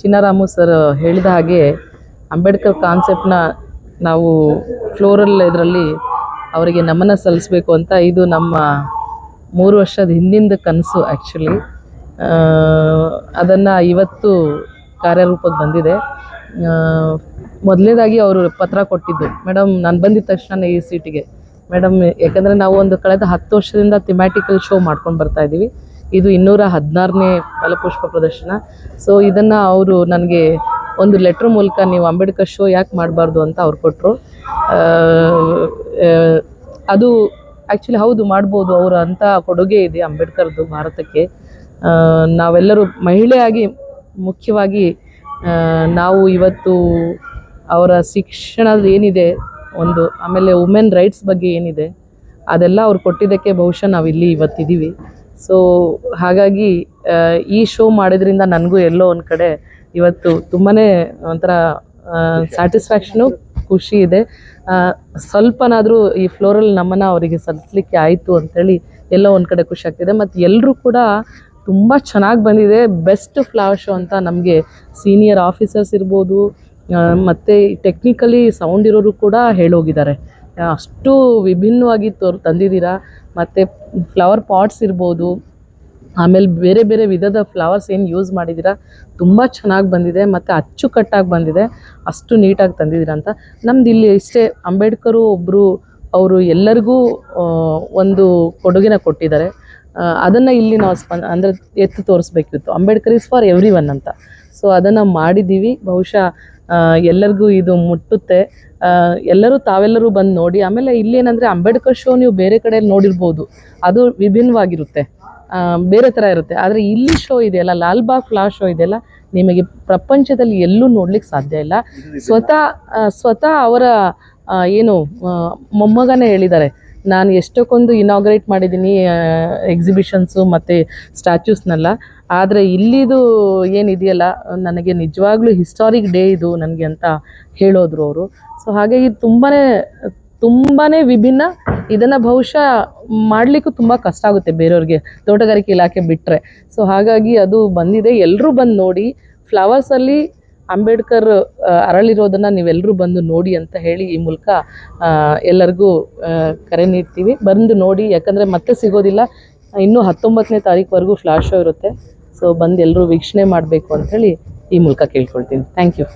ಚಿನ್ನರಾಮು sir ಹೇಳಿದ ಹಾಗೆ ಅಂಬೇಡ್ಕರ್ ಕಾನ್ಸೆಪ್ಟ್ನ ನಾವು ಫ್ಲೋರಲ್ ಇದರಲ್ಲಿ ಅವರಿಗೆ ನಮನ ಸಲ್ಲಿಸಬೇಕು ಅಂತ ಇದು ನಮ್ಮ ಮೂರು ವರ್ಷದ ಹಿಂದಿಂದ ಕನಸು ಆ್ಯಕ್ಚುಲಿ ಅದನ್ನು ಇವತ್ತು ಕಾರ್ಯರೂಪಕ್ಕೆ ಬಂದಿದೆ. ಮೊದಲನೇದಾಗಿ ಅವರು ಪತ್ರ ಕೊಟ್ಟಿದ್ದು. ಮೇಡಮ್ ನಾನು ಬಂದಿದ್ದ ತಕ್ಷಣ ಈ ಸೀಟಿಗೆ ಮೇಡಮ್ ಯಾಕಂದರೆ ನಾವು ಒಂದು ಕಳೆದ ಹತ್ತು ವರ್ಷದಿಂದ ಥಿಮ್ಯಾಟಿಕಲ್ ಶೋ ಮಾಡ್ಕೊಂಡು ಬರ್ತಾ ಇದ್ದೀವಿ. ಇದು ಇನ್ನೂರ ಹದಿನಾರನೇ ಫಲಪುಷ್ಪ ಪ್ರದರ್ಶನ. ಸೊ ಇದನ್ನು ಅವರು ನನಗೆ ಒಂದು ಲೆಟ್ರ್ ಮೂಲಕ ನೀವು ಅಂಬೇಡ್ಕರ್ ಶೋ ಯಾಕೆ ಮಾಡಬಾರ್ದು ಅಂತ ಅವ್ರು ಕೊಟ್ಟರು ಅದು ಆ್ಯಕ್ಚುಲಿ ಹೌದು ಮಾಡ್ಬೋದು ಅವರ ಅಂಥ ಕೊಡುಗೆ ಇದೆ ಅಂಬೇಡ್ಕರ್ದು ಭಾರತಕ್ಕೆ. ನಾವೆಲ್ಲರೂ ಮಹಿಳೆಯಾಗಿ ಮುಖ್ಯವಾಗಿ ನಾವು ಇವತ್ತು ಅವರ ಶಿಕ್ಷಣದ ಏನಿದೆ, ಒಂದು ಆಮೇಲೆ ವುಮೆನ್ ರೈಟ್ಸ್ ಬಗ್ಗೆ ಏನಿದೆ, ಅದೆಲ್ಲ ಅವ್ರು ಕೊಟ್ಟಿದ್ದಕ್ಕೆ ಬಹುಶಃ ನಾವಿಲ್ಲಿ ಇವತ್ತಿದ್ದೀವಿ. ಸೊ ಹಾಗಾಗಿ ಈ ಶೋ ಮಾಡಿದ್ರಿಂದ ನನಗೂ ಎಲ್ಲೋ ಒಂದು ಕಡೆ ಇವತ್ತು ತುಂಬಾ ಒಂಥರ ಸ್ಯಾಟಿಸ್ಫ್ಯಾಕ್ಷನು ಖುಷಿ ಇದೆ. ಸ್ವಲ್ಪನಾದರೂ ಈ ಫ್ಲೋರಲ್ ನಮ್ಮನ್ನು ಅವರಿಗೆ ಸಲ್ಲಿಸಲಿಕ್ಕೆ ಆಯಿತು ಅಂಥೇಳಿ ಎಲ್ಲೋ ಒಂದು ಕಡೆ ಖುಷಿ ಆಗ್ತಿದೆ. ಮತ್ತು ಎಲ್ಲರೂ ಕೂಡ ತುಂಬ ಚೆನ್ನಾಗಿ ಬಂದಿದೆ. ಬೆಸ್ಟ್ ಫ್ಲವರ್ ಶೋ ಅಂತ ನಮಗೆ ಸೀನಿಯರ್ ಆಫೀಸರ್ಸ್ ಇರ್ಬೋದು ಮತ್ತು ಟೆಕ್ನಿಕಲಿ ಸೌಂಡ್ ಇರೋರು ಕೂಡ ಹೇಳೋಗಿದ್ದಾರೆ. ಅಷ್ಟು ವಿಭಿನ್ನವಾಗಿ ತೋರ್, ತಂದಿದ್ದೀರಾ? ಮತ್ತು ಫ್ಲವರ್ ಪಾಟ್ಸ್ ಇರ್ಬೋದು, ಆಮೇಲೆ ಬೇರೆ ಬೇರೆ ವಿಧದ ಫ್ಲವರ್ಸ್ ಏನು ಯೂಸ್ ಮಾಡಿದ್ದೀರಾ? ತುಂಬ ಚೆನ್ನಾಗಿ ಬಂದಿದೆ, ಮತ್ತು ಅಚ್ಚುಕಟ್ಟಾಗಿ ಬಂದಿದೆ, ಅಷ್ಟು ನೀಟಾಗಿ ತಂದಿದ್ದೀರಾ ಅಂತ. ನಮ್ದು ಇಲ್ಲಿ ಇಷ್ಟೇ, ಅಂಬೇಡ್ಕರು ಒಬ್ಬರು ಅವರು ಎಲ್ಲರಿಗೂ ಒಂದು ಕೊಡುಗೆನ ಕೊಟ್ಟಿದ್ದಾರೆ. ಅದನ್ನು ಇಲ್ಲಿ ನಾವು ಸ್ಪ, ಅಂದರೆ ಎತ್ತು ತೋರಿಸ್ಬೇಕಿತ್ತು. Ambedkar is for every one ಅಂತ. ಸೊ ಅದನ್ನು ಮಾಡಿದ್ದೀವಿ. ಬಹುಶಃ ಎಲ್ಲರಿಗೂ ಇದು ಮುಟ್ಟುತ್ತೆ. ಎಲ್ಲರೂ ತಾವೆಲ್ಲರೂ ಬಂದು ನೋಡಿ ಆಮೇಲೆ ಇಲ್ಲೇನಂದರೆ ಅಂಬೇಡ್ಕರ್ ಶೋ ನೀವು ಬೇರೆ ಕಡೆ ನೋಡಿರ್ಬೋದು. ಅದು ವಿಭಿನ್ನವಾಗಿರುತ್ತೆ. ಬೇರೆ ಥರ ಇರುತ್ತೆ. ಆದರೆ ಇಲ್ಲಿ ಶೋ ಇದೆಯಲ್ಲ ಲಾಲ್ಬಾಗ್ ಫ್ಲಾ ಶೋ ಇದೆಯಲ್ಲ ನಿಮಗೆ ಪ್ರಪಂಚದಲ್ಲಿ ಎಲ್ಲೂ ನೋಡ್ಲಿಕ್ಕೆ ಸಾಧ್ಯ ಇಲ್ಲ. ಸ್ವತಃ ಸ್ವತಃ ಅವರ ಏನು ಮೊಮ್ಮಗನೇ ಹೇಳಿದ್ದಾರೆ. ನಾನು ಎಷ್ಟಕ್ಕೊಂದು ಇನಾಗ್ರೇಟ್ ಮಾಡಿದ್ದೀನಿ ಎಕ್ಸಿಬಿಷನ್ಸು ಮತ್ತು ಸ್ಟ್ಯಾಚ್ಯೂಸ್ನೆಲ್ಲ ಆದರೆ ಇಲ್ಲಿದು ಏನಿದೆಯಲ್ಲ, ನನಗೆ ನಿಜವಾಗ್ಲೂ ಹಿಸ್ಟಾರಿಕ್ ಡೇ ಇದು ನನಗೆ ಅಂತ ಹೇಳೋದ್ರು ಅವರು. ಸೊ ಹಾಗಾಗಿ ತುಂಬಾ ತುಂಬಾ ವಿಭಿನ್ನ. ಇದನ್ನು ಬಹುಶಃ ಮಾಡಲಿಕ್ಕೂ ತುಂಬ ಕಷ್ಟ ಆಗುತ್ತೆ ಬೇರೆಯವ್ರಿಗೆ, ತೋಟಗಾರಿಕೆ ಇಲಾಖೆ ಬಿಟ್ಟರೆ ಸೊ ಹಾಗಾಗಿ ಅದು ಬಂದಿದೆ. ಎಲ್ಲರೂ ಬಂದು ನೋಡಿ ಫ್ಲವರ್ಸಲ್ಲಿ ಅಂಬೇಡ್ಕರ್ ಅರಳಿರೋದನ್ನು ನೀವೆಲ್ಲರೂ ಬಂದು ನೋಡಿ ಅಂತ ಹೇಳಿ ಈ ಮೂಲಕ ಎಲ್ಲರಿಗೂ ಕರೆ ನೀಡ್ತೀವಿ. ಬಂದು ನೋಡಿ, ಯಾಕಂದರೆ ಮತ್ತೆ ಸಿಗೋದಿಲ್ಲ. ಇನ್ನೂ ಹತ್ತೊಂಬತ್ತನೇ ತಾರೀಕುವರೆಗೂ ಫ್ಲಾಶ್ ಶೋ ಇರುತ್ತೆ. ಸೊ ಬಂದು ಎಲ್ಲರೂ ವೀಕ್ಷಣೆ ಮಾಡಬೇಕು ಅಂಥೇಳಿ ಈ ಮೂಲಕ ಕೇಳ್ಕೊಳ್ತೀನಿ. Thank you